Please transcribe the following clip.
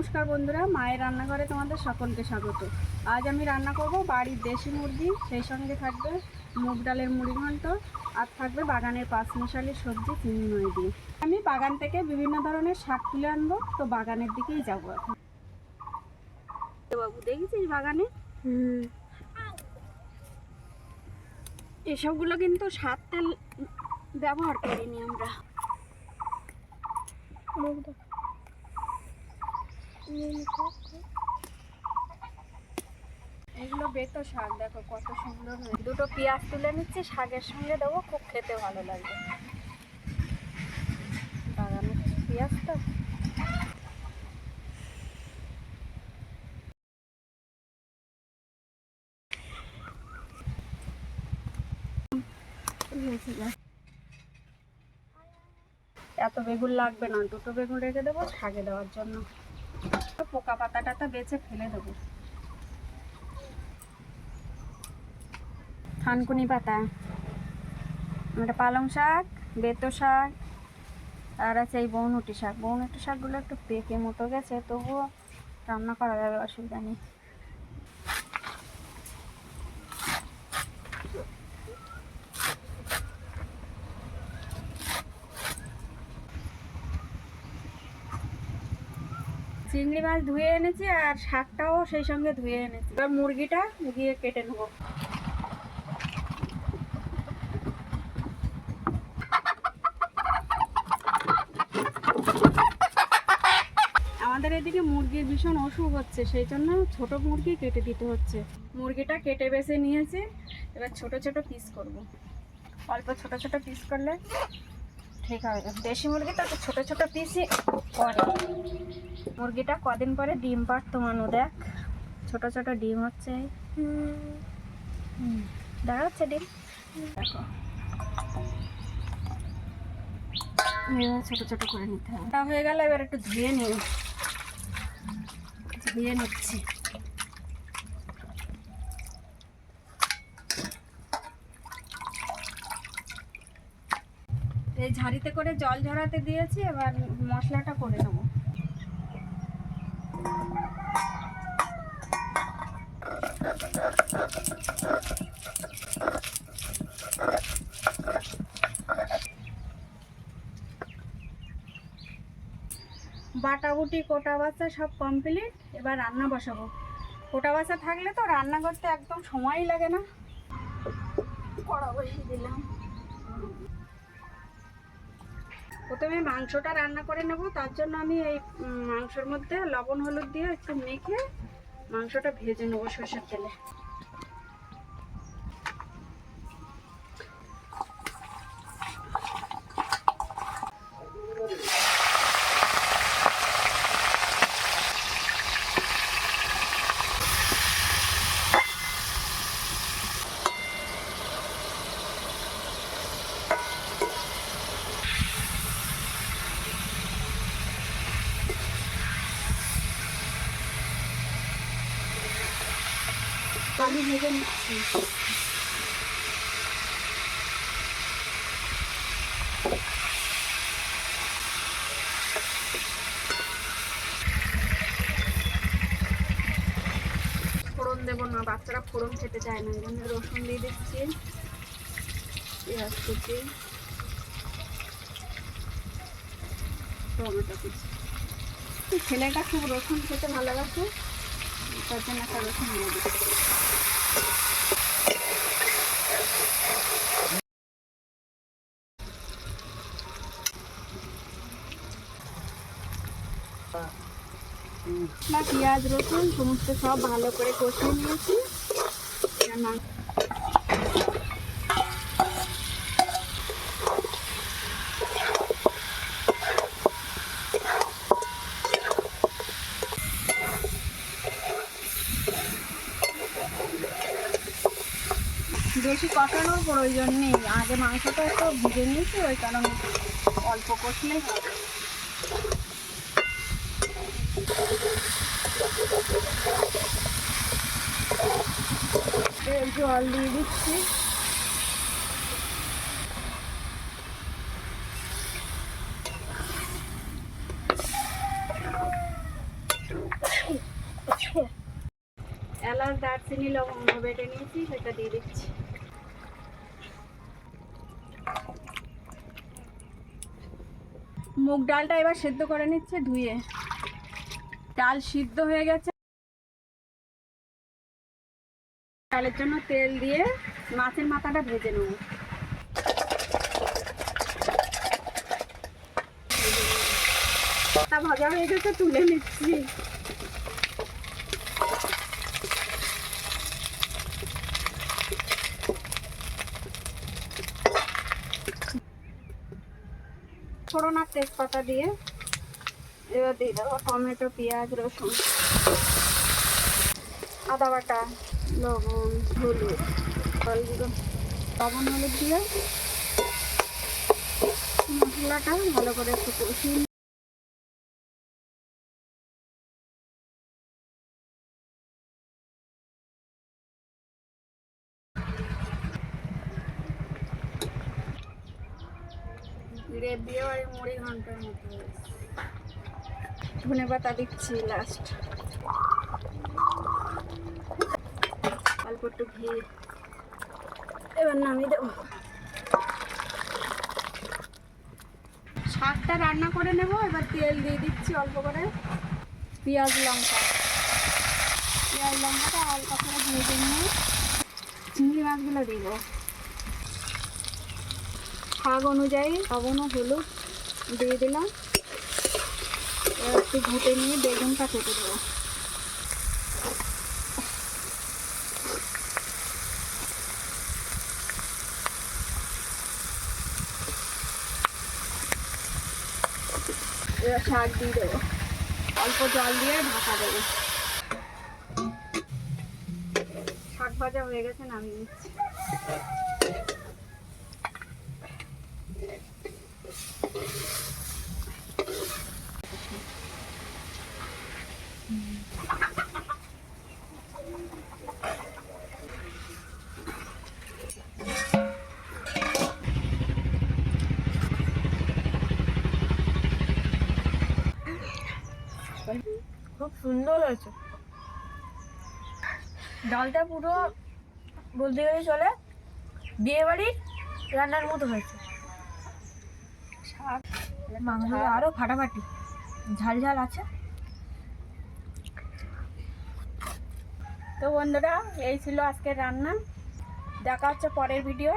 নমস্কার বন্ধুরা মায়ের রান্নাঘরে তোমাদের সকলকে স্বাগত। আজ আমি রান্না করব বাড়ির দেশি মুরগি সেই সঙ্গে থাকবে মুগ ডালের মুড়ি ঘন্ট আর থাকবে বাগানের পাঁচ মিশালি সবজি চিংড়ি দিয়ে। আমি বাগান থেকে বিভিন্ন ধরনের শাক তুলে আনব তো বাগানের দিকেই যাব এখন। বাবু দেখেছিস বাগানে? এসবগুলো কিন্তু সার তেল ব্যবহার করিনি আমরা। এগুলো বেতো শাক, দেখো কত সুন্দর দুটো পেঁয়াজ তুলে নিচ্ছি, শাকের সঙ্গে দেবো, খুব খেতে ভালো লাগবে। বাগানের পেঁয়াজ তো এত বেগুন লাগবে না, দুটো বেগুন রেখে দেবো, শাকে দেওয়ার জন্য। পোকা পাতাটা বেঁচে বেছে ফেলে দেবো। থানকুনি পাতা। আমরা পালং শাক, বেতো শাক, আর আছে এই বৌনুটি শাক। বৌনুটি শাকগুলো একটু পেকে মতো গেছে, তবুও রান্না করা যাবে, অসুবিধা নেই। চিংড়ি মাছ ধুয়ে এনেছি আর শাকটাও সেই সঙ্গে ধুয়ে এনেছি। এবার মুরগিটা গিয়ে কেটে নেব। আমাদের এদিকে মুরগির ভীষণ অসুখ হচ্ছে, সেই জন্য ছোট মুরগি কেটে দিতে হচ্ছে। মুরগিটা কেটে বেছে নিয়েছি, এবার ছোট ছোট পিস করব। অল্প ছোট ছোট পিস করলে ঠিক হবে। দেশি মুরগি তো ছোট ছোট পিসই করে। মুরগিটা কদিন পরে ডিম পাড়তো মানু, দেখ। ছোট ছোট ডিম হচ্ছে। দেখা যাচ্ছে ডিম। দেখো। ছোট ছোট করে নিতে হবে। তা হয়ে গেল, এবার একটু ধুয়ে নিই। ধুয়ে নিচ্ছি। এই ঝাড়িতে করে জল ঝরাতে দিয়েছি, এবার মশলাটা করে নেব। বাটাবুটি কোটা বাচ্চা সব কমপ্লিট এবার রান্না বসাবো। কোটা বাচ্চা থাকলে তো রান্না করতে একদম সময়ই লাগে না। কড়া বসিয়ে দিলাম। প্রথমে মাংসটা রান্না করে নেব, তার জন্য আমি এই মাংসের মধ্যে লবণ, হলুদ দিয়ে একটু মেখে মাংসটা ভেজে নেব সর্ষের তেলে। ফোড়ন দেবো না, বাচ্চারা ফোড়ন খেতে চায় না। জন্য রসুন দিয়ে দিচ্ছি, পেঁয়াজ কুচি, টমেটো কুচি। ছেলেটা খুব রসুন খেতে ভালোবাসে। তার জন্য একটা রসুন দিয়ে পেঁয়াজ রসুন সমস্ত সব ভালো করে কষিয়ে নিয়েছি। বেশি কষানোর প্রয়োজন নেই। আগে মাংসটা একটু ভিজে নিয়েছি, ওই কারণে অল্প এর জল দিয়ে দিচ্ছি। এলাচ, দারচিনি, লবঙ্গ বেটে নিয়েছি, সেটা দিয়ে দিচ্ছি। মুগ ডালটা এবার সেদ্ধ করে নিচ্ছে ধুয়ে। ডাল সিদ্ধ হয়ে গেছে। ডালের জন্য তেল দিয়ে মাছের মাথাটা ভেজে নেব। মাথা ভাজা হয়ে গেছে, তুলে নিচ্ছি। ফোড়ন আর তেজপাতা দিয়ে এবার দিয়ে দেবো টমেটো, পেঁয়াজ, রসুন, আদা বাটা, লবণ, হলুদ হলুদ লবণ হলুদ দিয়ে মশলাটা ভালো করে একটু কষিয়ে নিয়ে গ্রেভি আর মুড়ি ঘণ্টার মতো। ধনে দিচ্ছি লাস্ট অল্প একটু ঘি। এবার নামিয়ে দেবো। শাকটা রান্না করে নেব, এবার তেল দিয়ে দিচ্ছি অল্প করে। পেঁয়াজ লঙ্কা। পেঁয়াজ লঙ্কাটা অল্প করে ভেজে নিয়ে চিংড়ি মাছগুলো দিব। শাক অনুযায়ী লবণ ও হলুদ দিয়ে দিলাম। একটু ঘুটে নিয়ে বেগুনটা কেটে দেবো। শাক দিয়ে দেবো। অল্প জল দিয়ে ঢাকা দেবো। শাক ভাজা হয়ে গেছে, নামিয়ে নিচ্ছি। খুব সুন্দর হয়েছে। ডালটা পুরো বলতে গেলে চলে বিয়ে বাড়ির রান্নার মতো হয়েছে। মাংস ফাটাফাটি ঝাল ঝাল আছে। তো বন্ধুরা এই ছিল আজকের রান্না। দেখা হচ্ছে পরের ভিডিও